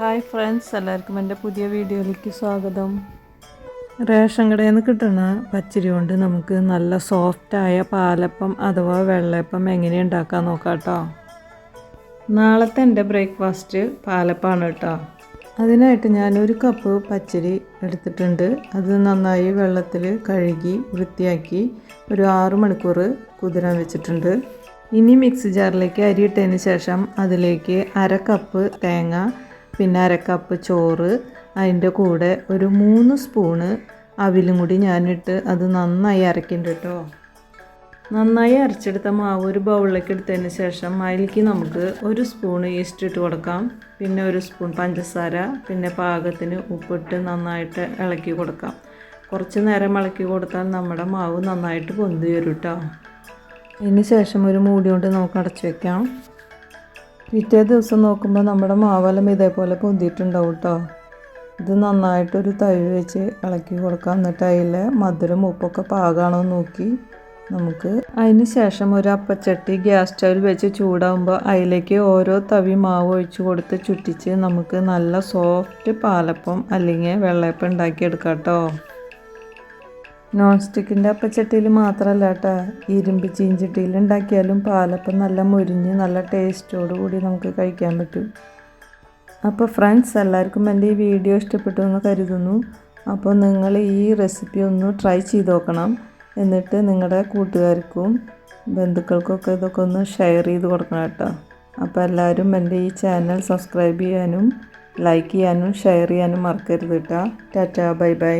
Hi friends എല്ലാവർക്കും എന്റെ പുതിയ വീഡിയോയിലേക്ക് സ്വാഗതം. റേഷൻ കടയിൽ നിന്ന് കിട്ടുന്ന പച്ചരി കൊണ്ട് നമുക്ക് നല്ല സോഫ്റ്റായ പാലപ്പം അഥവാ വെള്ളയപ്പം എങ്ങനെ ഉണ്ടാക്കാൻ നോക്കാം കേട്ടോ നാളത്തെ എന്റെ ബ്രേക്ക്ഫാസ്റ്റ് പാലപ്പാണ് കേട്ടോ അതിനായിട്ട് ഞാനൊരു കപ്പ് പച്ചരി എടുത്തിട്ടുണ്ട്. അത് നന്നായി വെള്ളത്തിൽ കഴുകി വൃത്തിയാക്കി ഒരു ആറു മണിക്കൂർ കുതിരാൻ വെച്ചിട്ടുണ്ട്. ഇനി മിക്സി ജാറിലേക്ക് അരി ഇട്ടതിന് ശേഷം അതിലേക്ക് അര കപ്പ് തേങ്ങ പിന്നെ അരക്കപ്പ് കപ്പ് ചോറ് അതിന്റെ കൂടെ ഒരു മൂന്ന് സ്പൂണ് അവിലും കൂടി ഞാനിട്ട് അത് നന്നായി അരക്കുന്നുണ്ട് കേട്ടോ നന്നായി അരച്ചെടുത്ത മാവ് ഒരു ബൗളിലേക്ക് എടുത്തതിന് ശേഷം അതിലേക്ക് നമുക്ക് ഒരു സ്പൂൺ ഈസ്റ്റ് ഇട്ട് കൊടുക്കാം. പിന്നെ ഒരു സ്പൂൺ പഞ്ചസാര പിന്നെ പാകത്തിന് ഉപ്പിട്ട് നന്നായിട്ട് ഇളക്കി കൊടുക്കാം. കുറച്ച് നേരം ഇളക്കി കൊടുത്താൽ നമ്മുടെ മാവ് നന്നായിട്ട് പൊന്തി വരും കേട്ടോ അതിന് ശേഷം ഒരു മൂടി കൊണ്ട് നമുക്ക് അടച്ചു വെക്കാം. പിറ്റേ ദിവസം നോക്കുമ്പോൾ നമ്മുടെ മാവെല്ലാം ഇതേപോലെ പൊന്തിയിട്ടുണ്ടാവും കേട്ടോ ഇത് നന്നായിട്ടൊരു തവി വെച്ച് ഇളക്കി കൊടുക്കാം. എന്നിട്ട് അതിൽ മധുരം ഉപ്പൊക്കെ പാകാണോ നോക്കി നമുക്ക് അതിന് ശേഷം ഒരു അപ്പച്ചട്ടി ഗ്യാസ് സ്റ്റൗവിൽ വെച്ച് ചൂടാകുമ്പോൾ അതിലേക്ക് ഓരോ തവി മാവ് ഒഴിച്ച് കൊടുത്ത് ചുറ്റിച്ച് നമുക്ക് നല്ല സോഫ്റ്റ് പാലപ്പം അല്ലെങ്കിൽ വെള്ളയപ്പം ഉണ്ടാക്കിയെടുക്കാം കേട്ടോ നോൺ സ്റ്റിക്കിന്റെ അപ്പച്ചട്ടിയിൽ മാത്രമല്ല കേട്ടോ ഇരുമ്പ് ചീഞ്ചട്ടിയിൽ ഉണ്ടാക്കിയാലും പാലപ്പം നല്ല മുരിഞ്ഞ് നല്ല ടേസ്റ്റോടു കൂടി നമുക്ക് കഴിക്കാൻ പറ്റും. അപ്പോൾ ഫ്രണ്ട്സ് എല്ലാവർക്കും എന്റെ ഈ വീഡിയോ ഇഷ്ടപ്പെട്ടു എന്ന് കരുതുന്നു. അപ്പോൾ നിങ്ങൾ ഈ റെസിപ്പി ഒന്ന് ട്രൈ ചെയ്ത് നോക്കണം. എന്നിട്ട് നിങ്ങളുടെ കൂട്ടുകാർക്കും ബന്ധുക്കൾക്കൊക്കെ ഇതൊക്കെ ഒന്ന് ഷെയർ ചെയ്ത് കൊടുക്കണം കേട്ടോ. അപ്പോൾ എല്ലാവരും എന്റെ ഈ ചാനൽ സബ്സ്ക്രൈബ് ചെയ്യാനും ലൈക്ക് ചെയ്യാനും ഷെയർ ചെയ്യാനും മറക്കരുത് കേട്ടോ ടാറ്റാ ബൈ ബൈ.